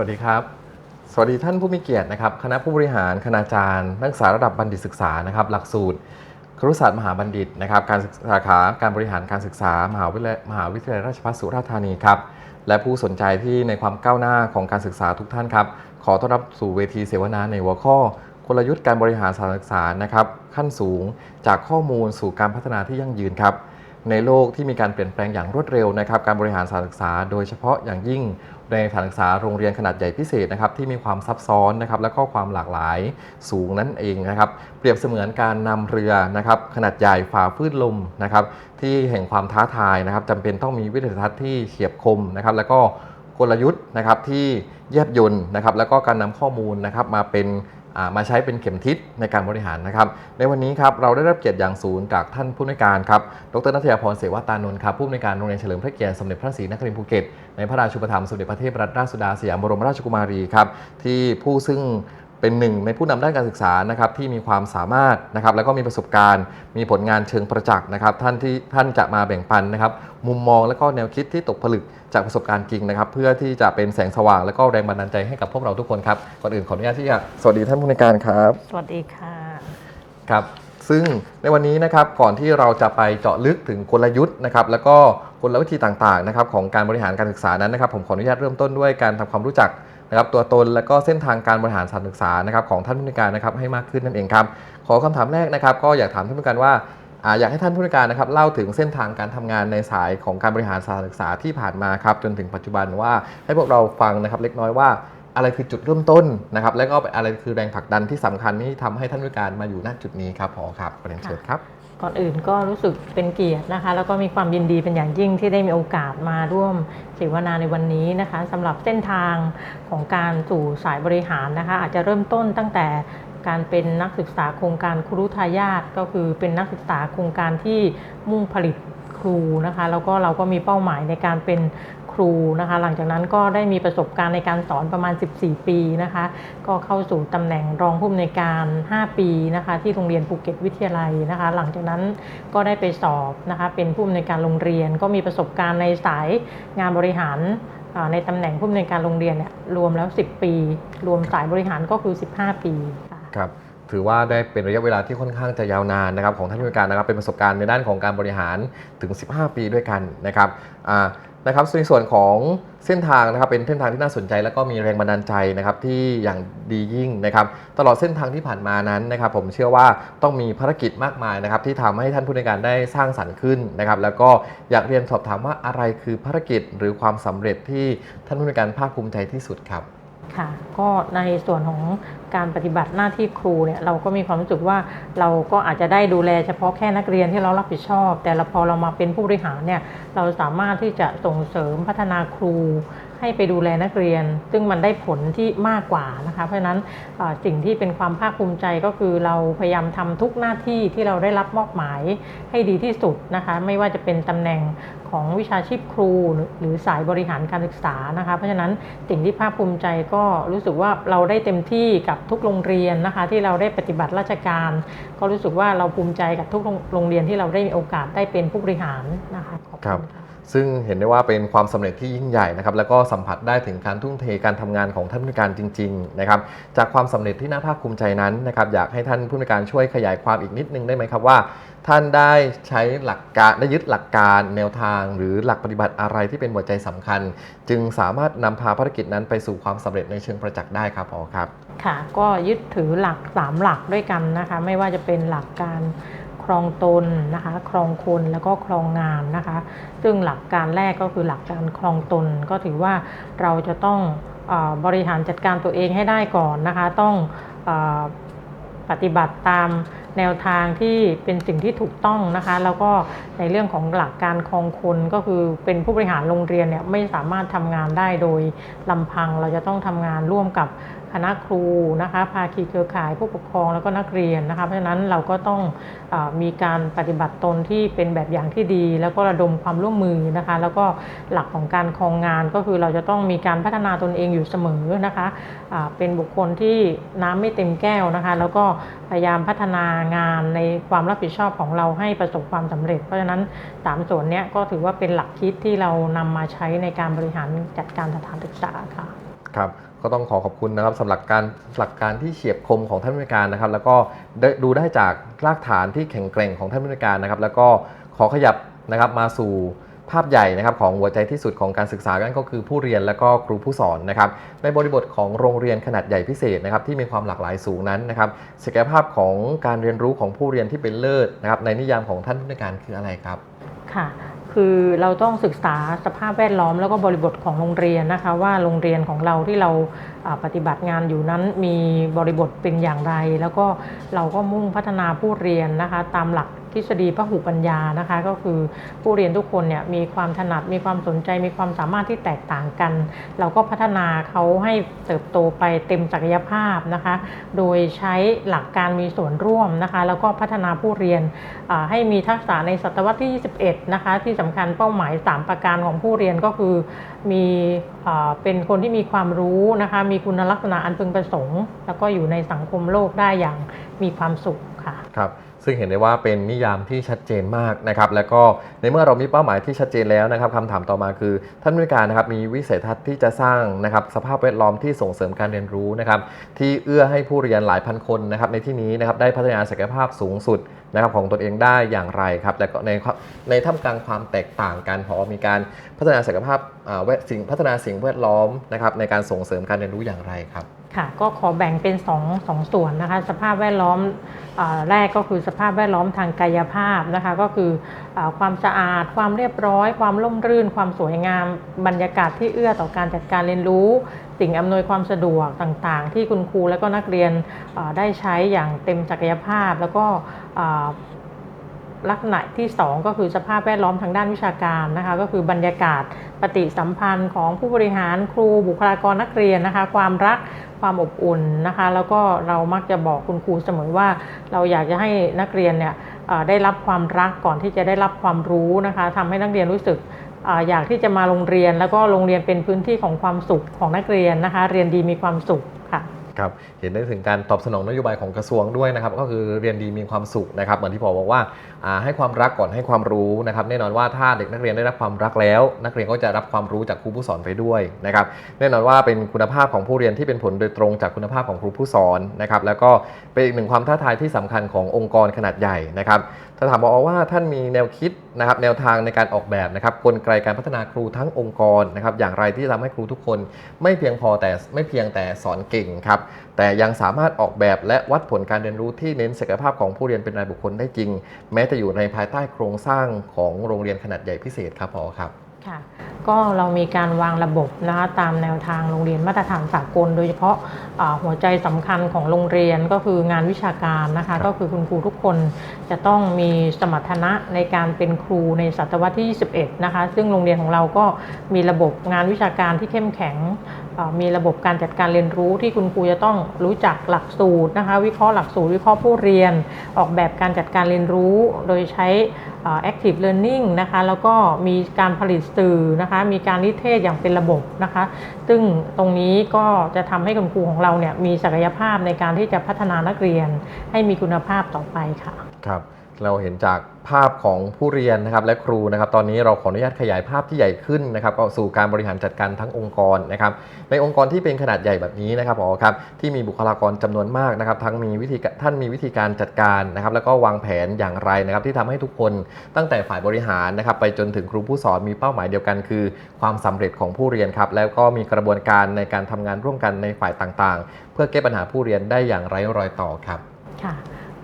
วัสดีครับ สวัสดีท่านผู้มีเกียรตินะครับ คณะผู้บริหาร คณาจารย์ นักศึกษาระดับบัณฑิตศึกษานะครับ หลักสูตรครุศาสตร์มหาบัณฑิตนะครับ การสาขาการบริหารการศึกษามหาวิทยาลัยมหาวิทยาลัยราชภัฏสุราษฎร์ธานีครับ และผู้สนใจที่ในความก้าวหน้าของการศึกษาทุกท่านครับ ขอต้อนรับสู่เวทีเสวนาในหัวข้อกลยุทธ์การบริหารสถานศึกษานะครับ ขั้นสูงจากข้อมูลสู่การพัฒนาที่ยั่งยืนครับ ในโลกที่มีการเปลี่ยนแปลงอย่างรวดเร็วนะครับการบริหารสถานศึกษา โดยเฉพาะอย่างยิ่งในสถานศึกษาโรงเรียนขนาดใหญ่พิเศษนะครับที่มีความซับซ้อนนะครับและก็ความหลากหลายสูงนั่นเองนะครับเปรียบเสมือนการนำเรือนะครับขนาดใหญ่ฝ่าคลื่นลมนะครับที่แห่งความท้าทายนะครับจำเป็นต้องมีวิทยาทัศน์ที่เฉียบคมนะครับแล้วก็กลยุทธ์นะครับที่แยบยลนะครับแล้วก็การนำข้อมูลนะครับมาเป็น มาใช้เป็นเข็มทิศในการบริหารนะครับในวันนี้ครับเราได้รับเกียรติอย่างสูงจากท่านผู้อำนวยการครับดรนัทยาพรเสวตานนท์ครับผู้อำนวยการโรงเรียนเฉลิมพระเกียรติสมเด็จพระศรีนครินทร์ภูเก็ตในพระราชูปถัมภ์สมเด็จพระเทพรัตนราชสุดาสยามบรมราชกุมารีครับที่ผู้ซึ่ง เป็นหนึ่งในผู้นำด้านการศึกษานะครับที่มีความสามารถนะครับแล้วก็มีประสบการณ์ มีผลงานเชิงประจักษ์นะครับท่านที่ท่านจะมาแบ่งปันนะครับมุมมองและก็แนวคิดที่ตกผลึกจากประสบการณ์จริงนะครับเพื่อที่จะเป็นแสงสว่างและก็แรงบันดาลใจให้กับพวกเราทุกคนครับก่อนอื่นขออนุญาตที่จะสวัสดีท่านผู้ในวยการครับ สวัสดีค่ะครับซึ่งในวันนี้นะครับก่อนที่เราจะไปเจาะลึกถึงกลยุทธ์นะครับแล้วก็กลวิธีต่างๆนะครับของการบริหารการศึกษานั้นนะครับผมขออนุญาตเริ่มต้นด้วยการทำความรู้จัก นะครับตัวตนและก็เส้นทางการบริหารสถานศึกษานะครับของท่านผู้ในการนะครับให้มากขึ้นนั่นเองครับขอคำถามแรกนะครับ ก็อยากถามท่านผู้ในวยการว่าอยากให้ท่านผู้ในการนะครับเล่าถึงเส้นทางการทำงานในสายของการบริหารสถานศึกษาที่ผ่านมาครับจนถึงปัจจุบันว่าให้พวกเราฟังนะครับเล็กน้อยว่าอะไรคือจุดเริ่มต้นนะครับ และก็อะไรคือแรงผลักดันที่สำคัญที่ทำให้ท่านผู้การมาอยู่ณจุดนี้ครับพอครับประเด็นเชิญครับ ก่อนอื่นก็รู้สึกเป็นเกียรตินะคะ แล้วก็มีความยินดีเป็นอย่างยิ่งที่ได้มีโอกาสมาร่วมเสวนาในวันนี้นะคะสำหรับเส้นทางของการสู่สายบริหารนะคะ อาจจะเริ่มต้นตั้งแต่การเป็นนักศึกษาโครงการครูทายาทก็คือเป็นนักศึกษาโครงการที่มุ่งผลิตครูนะคะ แล้วก็เราก็มีเป้าหมายในการเป็น ครูนะคะ หลังจากนั้นก็ได้มีประสบการณ์ในการสอนประมาณ 14 ปีนะคะ ก็เข้าสู่ตำแหน่งรองผู้อำนวยการ 5 ปีนะคะ ที่โรงเรียนภูเก็ตวิทยาลัยนะคะ หลังจากนั้นก็ได้ไปสอบนะคะเป็นผู้อำนวยการโรงเรียน ก็มีประสบการณ์ในสายงานบริหารในตำแหน่งผู้อำนวยการโรงเรียนเนี่ยรวมแล้ว 10 ปี รวมสายบริหารก็คือ 15 ปีค่ะครับถือว่าได้เป็นระยะเวลาที่ค่อนข้างจะยาวนานนะครับของท่านผู้การนะครับเป็นประสบการณ์ในด้านของการบริหารถึง 15 ปีด้วยกันนะครับ นะครับในส่วนของเส้นทางนะครับเป็นเส้นทางที่น่าสนใจ แล้วก็มีแรงบันดาลใจนะครับที่อย่างดียิ่งนะครับตลอดเส้นทางที่ผ่านมานั้นนะครับผมเชื่อว่าต้องมีภารกิจมากมายนะครับที่ทำให้ท่านผู้ในวยการได้สร้างสรรค์ขึ้นนะครับแล้วก็อยากเรียนสอบถามว่าอะไรคือภารกิจหรือความสำเร็จที่ท่านผู้ในวยการภาคภูมิใจที่สุดครับ ค่ะก็ในส่วนของการปฏิบัติหน้าที่ครูเนี่ยเราก็มีความรู้สึกว่าเราก็อาจจะได้ดูแลเฉพาะแค่นักเรียนที่เรารับผิดชอบ แต่เราพอเรามาเป็นผู้บริหารเนี่ยเราสามารถที่จะส่งเสริมพัฒนาครู ให้ไปดูแลนักเรียน ซึ่งมันได้ผลที่มากกว่านะคะเพราะฉะนั้นสิ่งที่เป็นความภาคภูมิใจก็คือเราพยายามทำทุกหน้าที่ที่เราได้รับมอบหมายให้ดีที่สุดนะคะไม่ว่าจะเป็นตำแหน่ง ของวิชาชีพครูหรือหรือสายบริหารการศึกษานะคะ เพราะฉะนั้นสิ่งที่ภาคภูมิใจก็รู้สึกว่าเราได้เต็มที่กับทุกโรงเรียนนะคะ ที่เราได้ปฏิบัติราชการ ก็รู้สึกว่าเราภูมิใจกับทุกโรงโรงเรียนที่เราได้มีโอกาสได้เป็นผู้บริหารนะคะขอบครัคุบณค่ะซึ่งเห็นได้ว่าเป็นความสำเร็จที่ยิ่งใหญ่นะครับ แล้วก็สัมผัสได้ถึงการทุ่มเทการทำงานของท่านผู้ในวยการจริง ๆ นะครับ จากความสำเร็จที่น่าภาคภูมิใจนั้นนะครับ อยากให้ท่านผู้ในวยการช่วยขยายความอีกนิดนึงได้ไหมครับว่า ท่านได้ใช้หลักการได้ยึดหลักการแนวทาง หรือหลักปฏิบัติอะไรที่เป็นหัวใจสำคัญ จึงสามารถนำพาภารกิจนั้นไปสู่ความสำเร็จในเชิงประจักษ์ได้ครับพอครับ ค่ะก็ยึดถือหลัก 3 หลักด้วยกันนะคะ ไม่ว่าจะเป็นหลักการครองตนนะคะ ครองคนแล้วก็ครองงานนะคะ ซึ่งหลักการแรกก็คือหลักการครองตนก็ถือว่าเราจะต้องอบริหารจัดการตัวเองให้ได้ก่อนนะคะ ต้องอปฏิบัติตาม แนวทางที่เป็นสิ่งที่ถูกต้องนะคะ แล้วก็ในเรื่องของหลักการครองคนก็คือเป็นผู้บริหารโรงเรียนเนี่ยไม่สามารถทำงานได้โดยลำพังเราจะต้องทำงานร่วมกับ คณะครูนะคะภาคีเครือข่ายผู้ปกครองแล้วก็นักเรียนนะคะเพราะฉะนั้นเราก็ต้องอมีการปฏิบัติตนที่เป็นแบบอย่างที่ดี แล้วก็ระดมความร่วมมือนะคะ แล้วก็หลักของการครองงานก็คือเราจะต้องมีการพัฒนาตนเองอยู่เสมอนะคะอ่าเป็นบุคคลที่น้ำไม่เต็มแก้วนะคะ แล้วก็พยายามพัฒนางานในความรับผิดชอบของเราให้ประสบความสำเร็จ เพราะฉะนั้นสามส่วนนี้ก็ถือว่าเป็นหลักคิดที่เรานำมาใช้ในการบริหารจัดการสถานศึกษาค่ะครับ ก็ต้องขอขอบคุณนะครับสำหรับการหลักการที่เฉียบคมของท่านผู้การนะครับ แล้วก็ดูได้จากรากฐานที่แข็งแกร่งของท่านผู้การนะครับ แล้วก็ขอขยับนะครับมาสู่ภาพใหญ่นะครับของหัวใจที่สุดของการศึกษานั่นก็คือผู้เรียนและก็ครูผู้สอนนะครับในบริบทของโรงเรียนขนาดใหญ่พิเศษนะครับที่มีความหลากหลายสูงนั้นนะครับศักยภาพของการเรียนรู้ของผู้เรียนที่เป็นเลิศนะครับในนิยามของท่านผู้ในการคืออะไรครับค่ะ คือเราต้องศึกษาสภาพแวดล้อมแล้วก็บริบทของโรงเรียนนะคะ ว่าโรงเรียนของเราที่เราปฏิบัติงานอยู่นั้นมีบริบทเป็นอย่างไร แล้วก็เราก็มุ่งพัฒนาผู้เรียนนะคะ ตามหลัก ฤษฎีพหุปัญญานะคะ ก็คือผู้เรียนทุกคนเนี่ยมีความถนัดมีความสนใจมีความสามารถที่แตกต่างกัน เราก็พัฒนาเขาให้เติบโตไปเต็มศักยภาพนะคะ โดยใช้หลักการมีส่วนร่วมนะคะ แล้วก็พัฒนาผู้เรียนให้มีทักษะในศตวรรษที่ 21 นะคะ ที่สำคัญเป้าหมาย 3 ประการของผู้เรียนก็คือมีอ่าเป็นคนที่มีความรู้นะคะ มีคุณลักษณะอันพึงประสงค์ แล้วก็อยู่ในสังคมโลกได้อย่างมีความสุขค่ะครับ ซึ่งเห็นได้ว่าเป็นนิยามที่ชัดเจนมากนะครับแล้วก็ในเมื่อเรามีเป้าหมายที่ชัดเจนแล้วนะครับคำถามต่อมาคือ ท่านผู้การนะครับมีวิสัยทัศน์ที่จะสร้างนะครับสภาพแวดล้อมที่ส่งเสริมการเรียนรู้นะครับที่เอื้อให้ผู้เรียนหลายพันคนนะครับในที่นี้นะครับได้พัฒนาศักยภาพสูงสุดนะครับของตนเองได้อย่างไรครับและก็ในในท่ามกลางความแตกต่างกันพอมีการพัฒนาศักยภาพอ่าแวดสิ่งพัฒนาสิ่งแวดล้อมนะครับในการส่งเสริมการเรียนรู้อย่างไรครับ ค่ะก็ขอแบ่งเป็น2องสองส่วนนะคะสภาพแวดล้อมอแรกก็คือสภาพแวดล้อมทางกายภาพนะคะก็คืออความสะอาด ความเรียบร้อย ความร่มรื่น ความสวยงาม บรรยากาศที่เอื้อต่อการจัดการเรียนรู้ สิ่งอำนวยความสะดวกต่างๆ ที่คุณครูและก็นักเรียนได้ใช้อย่างเต็มศักยภาพ แล้วก็ ลักษณะที่ 2 ก็คือสภาพแวดล้อมทางด้านวิชาการนะคะก็คือบรรยากาศปฏิสัมพันธ์ของผู้บริหารครูบุคลากรนักเรียนนะคะ ความรักความอบอุ่นนะคะ แล้วก็เรามักจะบอกคุณครูเสมอว่า เราอยากจะให้นักเรียนเนี่ยได้รับความรักก่อนที่จะได้รับความรู้นะคะทำให้นักเรียนรู้สึกอยากที่จะมาโรงเรียน แล้วก็โรงเรียนเป็นพื้นที่ของความสุขของนักเรียนนะคะ เรียนดีมีความสุข ครับเห็นได้ถึงการตอบสนองนโยบายของกระทรวงด้วยนะครับก็คือเรียนดีมีความสุขนะครับเหมือนที่พอบอกว่าอ่าให้ความรักก่อนให้ความรู้นะครับแน่นอนว่าถ้าเด็กนักเรียนได้รับความรักแล้ว นักเรียนก็จะรับความรู้จากครูผู้สอนไปด้วยนะครับแน่นอนว่าเป็นคุณภาพของผู้เรียนที่เป็นผลโดยตรงจากคุณภาพของครูผู้สอนนะครับแล้วก็เป็นอีกหนึ่งความท้าทายที่สำคัญขององค์กรขนาดใหญ่นะครับ ถ้าถามบอกว่าท่านมีแนวคิดนะครับแนวทางในการออกแบบนะครับกลไกการพัฒนาครูทั้งองค์กรนะครับอย่างไรที่จะทำให้ครูทุกคน ไม่เพียงพอแต่ไม่เพียงแต่สอนเก่งครับแต่ยังสามารถออกแบบและวัดผลการเรียนรู้ที่เน้นศักยภาพของผู้เรียนเป็นรายบุคคลได้จริง แม้จะอยู่ในภายใต้โครงสร้างของโรงเรียนขนาดใหญ่พิเศษครับพอครับ ค่ะ ก็เรามีการวางระบบนะคะตามแนวทางโรงเรียนมาตรฐานสากล โดยเฉพาะอ่าหัวใจสำคัญของโรงเรียนก็คืองานวิชาการนะคะ ก็คือคุณครูทุกคนจะต้องมีสมรรถนะในการเป็นครูในศตวรรษที่ 21 นะคะ ซึ่งโรงเรียนของเราก็มีระบบงานวิชาการที่เข้มแข็งอ่ามีระบบการจัดการเรียนรู้ที่คุณครูจะต้องรู้จักหลักสูตรนะคะ วิเคราะห์หลักสูตรวิเคราะห์ผู้เรียน ออกแบบการจัดการเรียนรู้ โดยใช้อ่า active learning นะคะแล้วก็มีการผลิตสื่อนะคะมีการนิเทศอย่างเป็นระบบนะคะ ซึ่งตรงนี้ก็จะทำให้คุณครูของเราเนี่ยมีศักยภาพในการที่จะพัฒนานักเรียนให้มีคุณภาพต่อไปค่ะครับ เราเห็นจากภาพของผู้เรียนนะครับและครูนะครับ ตอนนี้เราขออนุญาตขยายภาพที่ใหญ่ขึ้นนะครับก็สู่การบริหารจัดการทั้งองค์กรนะครับ ในองค์กรที่เป็นขนาดใหญ่แบบนี้นะครับผอครับที่มีบุคลากรจำนวนมากนะครับ ทั้งมีวิธีท่านมีวิธีการจัดการนะครับ แล้วก็วางแผนอย่างไรนะครับ ที่ทำให้ทุกคนตั้งแต่ฝ่ายบริหารนะครับ ไปจนถึงครูผู้สอนมีเป้าหมายเดียวกัน คือ ความสำเร็จของผู้เรียนครับ แล้วก็มีกระบวนการในการทำงานร่วมกันในฝ่ายต่างๆ เพื่อแก้ปัญหาผู้เรียนได้อย่างไร้รอยต่อครับค่ะ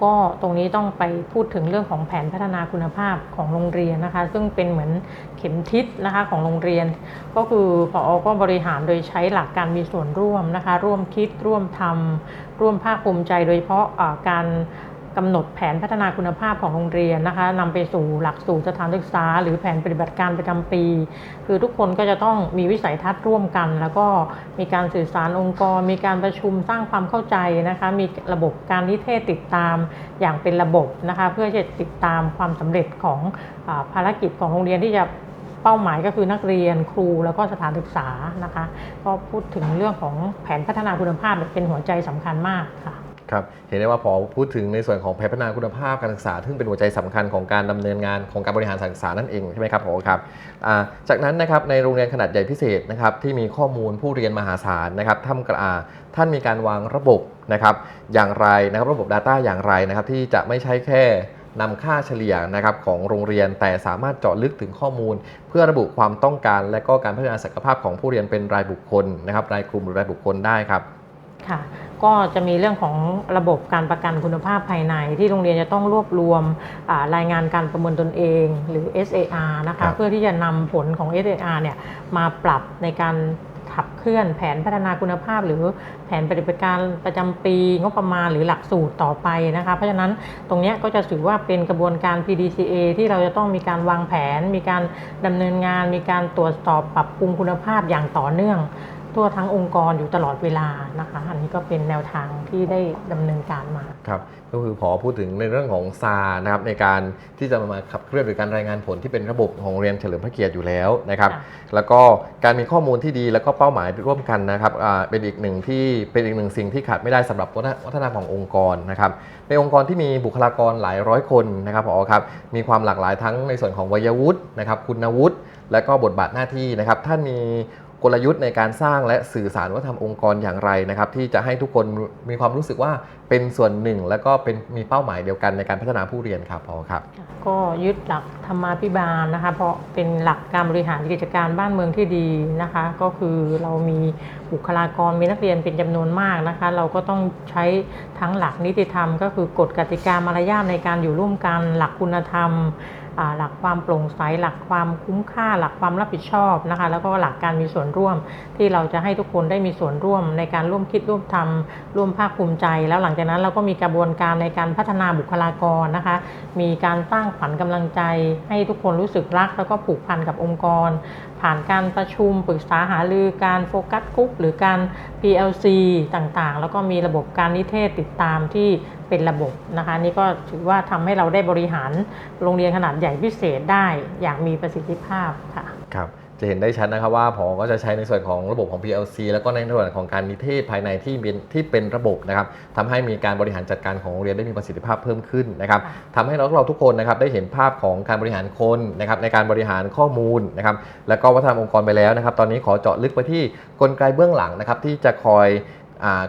ก็ตรงนี้ต้องไปพูดถึงเรื่องของแผนพัฒนาคุณภาพของโรงเรียนนะคะ ซึ่งเป็นเหมือนเข็มทิศนะคะของโรงเรียน ก็คือพอก็บริหารโดยใช้หลักการมีส่วนร่วมนะคะ ร่วมคิดร่วมทำร่วมภาคภูมิใจโดยเฉพาะะการ กำหนดแผนพัฒนาคุณภาพของโรงเรียนนะคะนำไปสู่หลักสูตรสถานศึกษา หรือแผนปฏิบัติการประจำปี คือทุกคนก็จะต้องมีวิสัยทัศน์ร่วมกัน แล้วก็มีการสื่อสารองค์กร มีการประชุมสร้างความเข้าใจนะคะมีระบบการนิเทศติดตามอย่างเป็นระบบนะคะเพื่อจะติดตามความสำเร็จของอภารกิจของโรงเรียนที่จะเป้าหมายก็คือนักเรียนครูแล้วก็สถานศึกษานะคะ ก็พูดถึงเรื่องของแผนพัฒนาคุณภาพเป็นหัวใจสำคัญมากค่ะ ครับเห็นได้ว่าพอพูดถึงในส่วนของแผนพัฒนาคุณภาพการศึกษา ซึ่งเป็นหัวใจสำคัญของการดำเนินงานของการบริหารการศึกษานั่นเองใช่ไหมครับผอครับจากนั้นนะครับในโรงเรียนขนาดใหญ่พิเศษนะครับที่มีข้อมูลผู้เรียนมหาศาลนะครับท่านอ่าท่านมีการวางระบบนะครับอย่างไรนะครับระบบ Data อย่างไรนะครับที่จะไม่ใช่แค่นำค่าเฉลี่ยนะครับของโรงเรียนแต่สามารถเจาะลึกถึงข้อมูล เพื่อระบุความต้องการ และก็การพัฒนาศักยภาพของผู้เรียนเป็นรายบุคคลนะครับรายกลุ่มหรือรายบุคคลได้ครับ ค่ะ ก็จะมีเรื่องของระบบการประกันคุณภาพภายใน ที่โรงเรียนจะต้องรวบรวมอ่ารายงานการประเมินตนเองหรือ SAR นะครัคะบเพื่อที่จะนำผลของ SAR เนี่ยมาปรับในการขับเคลื่อนแผนพัฒนาคุณภาพ หรือแผนปฏิบัติการประจำปีงบประมาณหรือหลักสูตรต่อไปนะคะ เพราะฉะนั้นตรงเนี้ยก็จะถือว่าเป็นกระบวนการ PDCA ที่เราจะต้องมีการวางแผน มีการดำเนินงาน มีการตรวจสอบปรับปรุงคุณภาพอย่างต่อเนื่อง ทั่วทั้งองค์กรอยู่ตลอดเวลานะคะ อันนี้ก็เป็นแนวทางที่ได้ดำเนินการมาครับก็คือพอพูดถึงในเรื่องของซานะครับในการที่จะมาขับเคลื่อนหรือการรายงานผลที่เป็นระบบของเรียนเฉลิมพระเกียรติอยู่แล้วนะครับค่ะแล้วก็การมีข้อมูลที่ดีแล้วก็เป้าหมายร่วมกันนะครับอ่าเป็นอีกหนึ่งที่เป็นอีกหนึ่งสิ่งที่ขาดไม่ได้สำหรับวัฒนธรรมขององค์กรนะครับในองค์กรที่มีบุคลากรหลายร้อยคนนะครับพอครับมีความหลากหลายทั้งในส่วนของวัยวุฒินะครับคุณวุฒิและก็บทบาทหน้าที่นะครับท่านมี กลยุทธ์ในการสร้างและสื่อสารวัฒนธรรมองค์กรอย่างไรนะครับ ที่จะให้ทุกคนมีความรู้สึกว่าเป็นส่วนหนึ่ง แล้วก็เป็นมีเป้าหมายเดียวกันในการพัฒนาผู้เรียนครับพอครับ ก็ยึดหลักธรรมาภิบาลนะคะ เพราะเป็นหลักการบริหารกิจการบ้านเมืองที่ดีนะคะ ก็คือเรามีบุคลากรมีนักเรียนเป็นจำนวนมากนะคะ เราก็ต้องใช้ทั้งหลักนิติธรรม ก็คือกฎกติกามารยาทในการอยู่ร่วมกันหลักคุณธรรม หลักความโปร่งใสหลักความคุ้มค่า หลักความรับผิดชอบนะคะ แล้วก็หลักการมีส่วนร่วม ที่เราจะให้ทุกคนได้มีส่วนร่วมในการร่วมคิดร่วมทำร่วมภาคภูมิใจ แล้วหลังจากนั้นเราก็มีกระบวนการในการพัฒนาบุคลากรนะคะ มีการสร้างขวัญกำลังใจ ให้ทุกคนรู้สึกรัก แล้วก็ผูกพันกับองค์กร ผ่านการประชุมปรึกษาหารือการโฟกัสกรุ๊ปหรือการ PLC ต่างๆ แล้วก็มีระบบการนิเทศติดตามที่เป็นระบบนะคะนี่ก็ถือว่าทำให้เราได้บริหารโรงเรียนขนาดใหญ่พิเศษได้อย่างมีประสิทธิภาพค่ะครับจะเห็นได้ชัดนะครับว่าพอก็จะใช้ในส่วนของระบบของ PLC แล้วก็ในส่วนของการนิเทศภายในที่เป็นที่เป็นระบบนะครับทำให้มีการบริหารจัดการของโรงเรียนได้มีประสิทธิภาพเพิ่มขึ้นนะครับค่ะทำให้เราเราทุกคนนะครับได้เห็นภาพของการบริหารคนนะครับในการบริหารข้อมูลนะครับแล้วก็วัฒนธรรมองค์กรไปแล้วนะครับ ตอนนี้ขอเจาะลึกไปที่กลไกเบื้องหลังนะครับที่จะคอยอ่า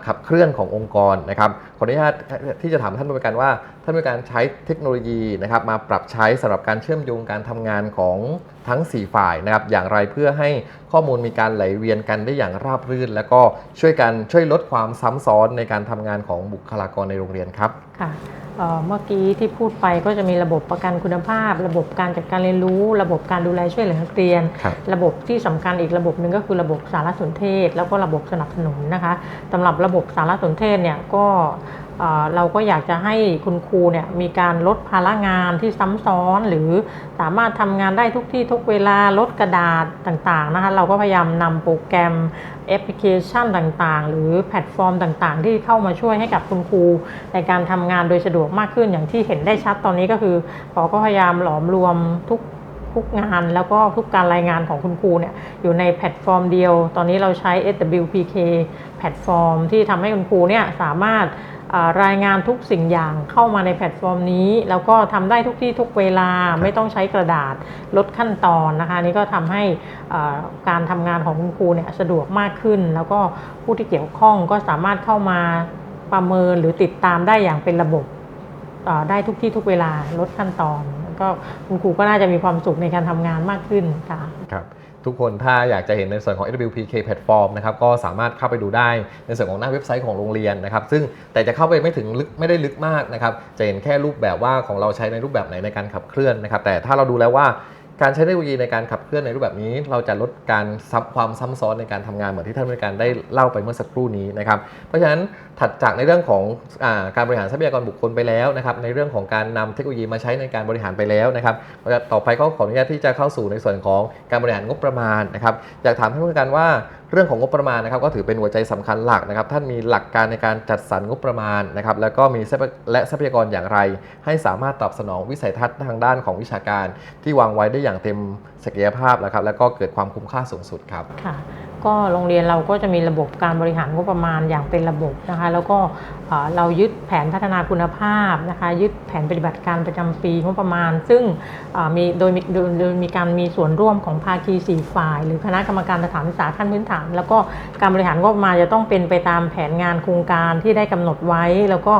ขับเคลื่อนขององค์กรนะครับขออนุญาตที่จะถามท่านผู้บริการว่าท่านผู้การใช้เทคโนโลยีนะครับมาปรับใช้สำหรับการเชื่อมโยงการทำงานของ ทั้ง 4 ฝ่ายนะครับอย่างไรเพื่อให้ข้อมูลมีการไหลเวียนกันได้อย่างราบรื่น แล้วก็ช่วยกันช่วยลดความซ้ำซ้อนในการทำงานของบุคลากรในโรงเรียนครับค่ะเอ่อเมื่อกี้ที่พูดไปก็จะมีระบบประกันคุณภาพ ระบบการจัดการเรียนรู้ ระบบการดูแลช่วยเหลือนักเรียนครับระบบที่สำคัญอีกระบบหนึ่งก็คือระบบสารสนเทศ แล้วก็ระบบสนับสนุนนะคะสำหรับระบบสารสนเทศเนี่ยก็เราก็อยากจะให้คุณครูเนี่ยมีการลดภาระงานที่ซ้ำซ้อน หรือสามารถทำงานได้ทุกที่ทุกเวลาลดกระดาษต่างๆนะคะเราก็พยายามนำโปรแกรมแอปพลิเคชันต่างๆ หรือแพลตฟอร์มต่างๆ ที่เข้ามาช่วยให้กับคุณครูในการทำงานโดยสะดวกมากขึ้นอย่างที่เห็นได้ชัดตอนนี้ก็คือปอก็พยายามหลอมรวมทุกทุกงานแล้วก็ทุกการรายงานของคุณครูเนี่ยอยู่ในแพลตฟอร์มเดียว ตอนนี้เราใช้ SWPK แพลตฟอร์มที่ทำให้คุณครูเนี่ยสามารถ รายงานทุกสิ่งอย่างเข้ามาในแพลตฟอร์มนี้ แล้วก็ทำได้ทุกที่ทุกเวลาไม่ต้องใช้กระดาษลดขั้นตอนนะคะนี่ก็ทำให้อ่าการทำงานของคุณครูเนี่ยสะดวกมากขึ้น แล้วก็ผู้ที่เกี่ยวข้องก็สามารถเข้ามาประเมินหรือติดตามได้อย่างเป็นระบบเอ่อได้ทุกที่ทุกเวลาลดขั้นตอนแล้วก็คุณครูก็น่าจะมีความสุขในการทำงานมากขึ้นค่ะครับ ทุกคนถ้าอยากจะเห็นในส่วนของ SWPK Platform นะครับก็สามารถเข้าไปดูได้ในส่วนของหน้าเว็บไซต์ของโรงเรียนนะครับซึ่งแต่จะเข้าไปไม่ถึงลึกไม่ได้ลึกมากนะครับจะเห็นแค่รูปแบบว่าของเราใช้ในรูปแบบไหนในการขับเคลื่อนนะครับแต่ถ้าเราดูแล้วว่า การใช้เทคโนโลยีในการขับเคลื่อนในรูปแบบนี้ เราจะลดการซับความซ้ำซ้อนในการทำงานเหมือนที่ท่านบริการได้เล่าไปเมื่อสักครู่นี้นะครับเพราะฉะนั้นถัดจากในเรื่องของอการบริหารทรัพยากรบุคคลไปแล้วนะครับในเรื่องของการนำเทคโนโลยีมาใช้ในการบริหารไปแล้วนะครับต่อไปก็ขออนุญาตที่จะเข้าสู่ในส่วนของการบริหารงบประมาณนะครับอยากถามท่านผู้บริการว่า เรื่องของงบประมาณนะครับก็ถือเป็นหัวใจสำคัญหลักนะครับท่านมีหลักการในการจัดสรรงบประมาณนะครับแล้วก็มีและทรัพยากรอย่างไร ให้สามารถตอบสนองวิสัยทัศน์ทางด้านของวิชาการ ที่วางไว้ได้อย่างเต็มศักยภาพนะครับแล้วก็เกิดความคุ้มค่าสูงสุดครับค่ะ ก็โรงเรียนเราก็จะมีระบบการบริหารงบประมาณอย่างเป็นระบบนะคะ แล้วก็เรายึดแผนพัฒนาคุณภาพนะคะ ยึดแผนปฏิบัติการประจำปีงบประมาณ ซึ่งมีโดยมีโดยมีการมีส่วนร่วมของภาคีสี่ฝ่าย หรือคณะกรรมการสถานศึกษาขั้นพื้นฐาน แล้วก็การบริหารงบประมาณจะต้องเป็นไปตามแผนงานโครงการที่ได้กำหนดไว้ แล้วก็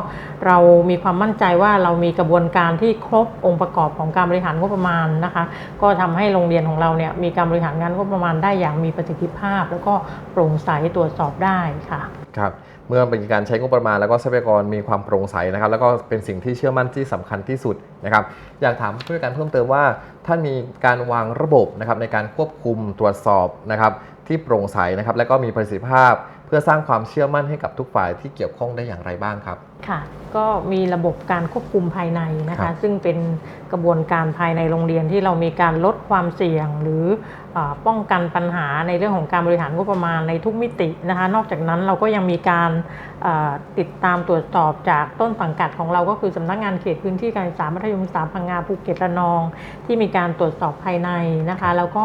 เรามีความมั่นใจว่าเรามีกระบวนการที่ครบองค์ประกอบของการบริหารงบประมาณนะคะ ก็ทำให้โรงเรียนของเราเนี่ยมีการบริหารงานงบประมาณได้อย่างมีประสิทธิภาพแล้วก็โปร่งใสตรวจสอบได้ค่ะครับเมื่อเป็นการใช้งบประมาณแล้วก็ทรัพยากรมีความโปร่งใสนะครับ แล้วก็เป็นสิ่งที่เชื่อมั่นที่สำคัญที่สุดนะครับ อยากถามผู้บริการเพิ่มเติมว่าท่านมีการวางระบบนะครับในการควบคุมตรวจสอบนะครับ ที่โปร่งใสนะครับ และก็มีประสิทธิภาพ เพื่อสร้างความเชื่อมั่นให้กับทุกฝ่ายที่เกี่ยวข้องได้อย่างไรบ้างครับค่ะก็มีระบบการควบคุมภายในนะครัคะบซึ่งเป็นกระบวนการภายในโรงเรียนที่เรามีการลดความเสี่ยง หรือเออ ป้องกันปัญหาในเรื่องของการบริหารงบประมาณในทุกมิตินะคะ นอกจากนั้นเราก็ยังมีการติดตามตรวจสอบจากต้นสังกัดของเราก็คือสำนักงานเขตพื้นที่การศึกษามัธยมศึกษาพังงาภูเก็ตระนอง ที่มีการตรวจสอบภายในนะคะ แล้วก็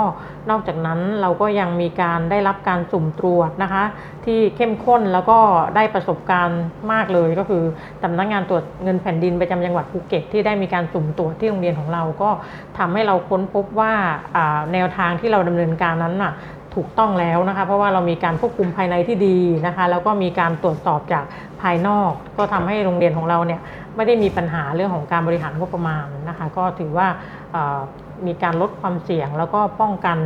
นอกจากนั้นเราก็ยังมีการได้รับการสุ่มตรวจนะคะ ที่เข้มข้นแล้วก็ได้ประสบการณ์มากเลยก็คือสำนักงานตรวจเงินแผ่นดินประจำจังหวัดภูเก็ตที่ได้มีการสุ่มตรวจที่โรงเรียนของเราก็ทำให้เราค้นพบว่าแนวทางที่เราดำเนินการนั้นน่ะถูกต้องแล้วนะคะ เพราะว่าเรามีการควบคุมภายในที่ดีนะคะ แล้วก็มีการตรวจสอบจากภายนอก ก็ทำให้โรงเรียนของเราเนี่ยไม่ได้มีปัญหาเรื่องของการบริหารงบประมาณนะคะ ก็ถือว่าเอ่อมีการลดความเสี่ยงแล้วก็ป้องกัน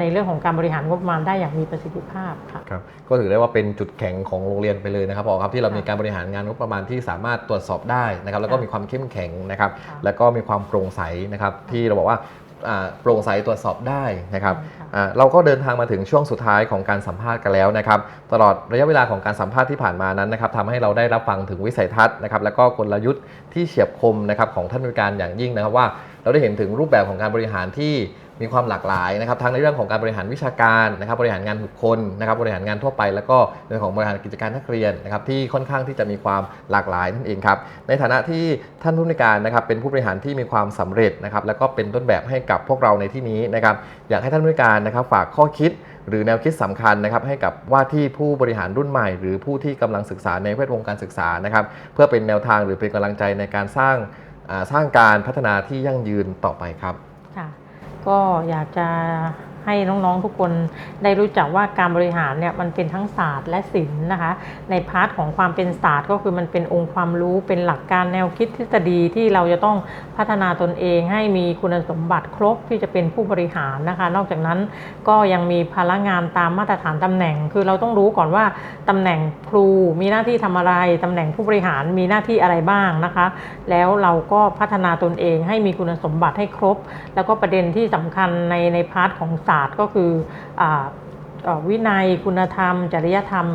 ในเรื่องของการบริหารงบประมาณได้อย่างมีประสิทธิภาพค่ะครับก็ถือได้ว่าเป็นจุดแข็งของโรงเรียนไปเลยนะครับพอครับที่เรามีการบริหารงานงบประมาณที่สามารถตรวจสอบได้นะครับแล้วก็ค่ะมีความเข้มแข็งนะครับค่ะแล้วก็มีความโปร่งใสนะครับที่เราบอกว่าอ่า โปร่งใสตรวจสอบได้นะครับค่ะอ่าเราก็เดินทางมาถึงช่วงสุดท้ายของการสัมภาษณ์กันแล้วนะครับ ตลอดระยะเวลาของการสัมภาษณ์ที่ผ่านมานั้นนะครับทำให้เราได้รับฟังถึงวิสัยทัศน์นะครับ แล้วก็กลยุทธ์ที่เฉียบคมนะครับของท่านผู้การอย่างยิ่งนะครับว่า เราได้เห็นถึงรูปแบบของการบริหารที่ มีความหลากหลายนะครับทั้งในเรื่องของการบริหารวิชาการนะครับบริหารงานบุคคลนะครับบริหารงานทั่วไป แล้วก็เรื่องของบริหารกิจการนักเรียนนะครับที่ค่อนข้างที่จะมีความหลากหลายนั่นเองครับในฐานะที่ท่านผู้ในการนะครับเป็นผู้บริหารที่มีความสำเร็จนะครับแล้วก็เป็นต้นแบบให้กับพวกเราในที่นี้นะครับอยากให้ท่านผู้ในการนะครับฝากข้อคิดหรือแนวคิดสำคัญนะครับให้กับว่าที่ผู้บริหารรุ่นใหม่ หรือผู้ที่กำลังศึกษาในแวดวงการศึกษานะครับเพื่อเป็นแนวทางหรือเป็นกำลังใจในการสร้างสร้างการพัฒนาที่ยั่งยืนต่อไปครับค่ะ ก็อยากจะ ให้น้องๆทุกคนได้รู้จักว่าการบริหารเนี่ยมันเป็นทั้งศาสตร์และศิลป์นะคะ ในพาร์ทของความเป็นศาสตร์ก็คือมันเป็นองค์ความรู้เป็นหลักการแนวคิดทฤษฎีที่เราจะต้องพัฒนาตนเองให้มีคุณสมบัติครบที่จะเป็นผู้บริหารนะคะ นอกจากนั้นก็ยังมีภาระงานตามมาตรฐานตำแหน่ง คือเราต้องรู้ก่อนว่าตำแหน่งครูมีหน้าที่ทำอะไรตำแหน่งผู้บริหารมีหน้าที่อะไรบ้างนะคะ แล้วเราก็พัฒนาตนเองให้มีคุณสมบัติให้ครบ แล้วก็ประเด็นที่สำคัญในในพาร์ทของศาสตร์ก็คืออวินัยคุณธรรม จริยธรรม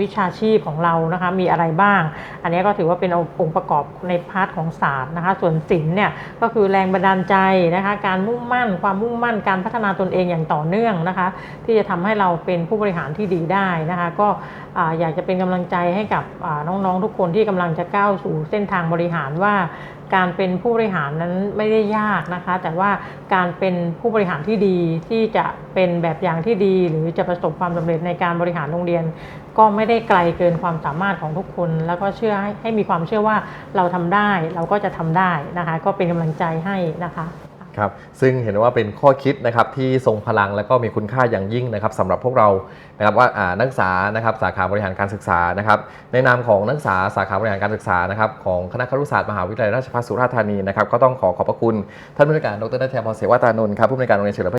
วิชาชีพของเรานะคะมีอะไรบ้าง อันนี้ก็ถือว่าเป็นองค์ประกอบในพาร์ทของศาสตร์นะคะ ส่วนศิลป์เนี่ยก็คือแรงบันดาลใจนะคะการมุ่งมั่น ความมุ่งมั่นการพัฒนาตนเองอย่างต่อเนื่องนะคะ ที่จะทำให้เราเป็นผู้บริหารที่ดีได้นะคะ ก็อยากจะเป็นกำลังใจให้กับน้องๆทุกคนที่กำลังจะก้าวสู่เส้นทางบริหารว่าการเป็นผู้บริหารนั้นไม่ได้ยากนะคะ แต่ว่าการเป็นผู้บริหารที่ดีที่จะเป็นแบบอย่างที่ดี หรือจะประสบความสำเร็จในการบริหารโรงเรียน ก็ไม่ได้ไกลเกินความสามารถของทุกคน แล้วก็เชื่อให้ให้มีความเชื่อว่าเราทำได้เราก็จะทำได้นะคะ ก็เป็นกำลังใจให้นะคะครับซึ่งเห็นว่าเป็นข้อคิดนะครับที่ทรงพลังและก็มีคุณค่าอย่างยิ่งนะครับสำหรับพวกเรานะครับว่านักศึกษานะครับสาขาบริหารการศึกษานะครับในนามของนักศึกษาสาขาบริหารการศึกษานะครับของคณะครุศาสตร์มหาวิทยาลัยราชภัฏสุราษฎร์ธานีนะครับก็ต้องขอขอบพระคุณท่านผู้ในการดรนัทแทนพรเสวตานนท์ครับผู้ในการโรงเรียนเฉลิมพระ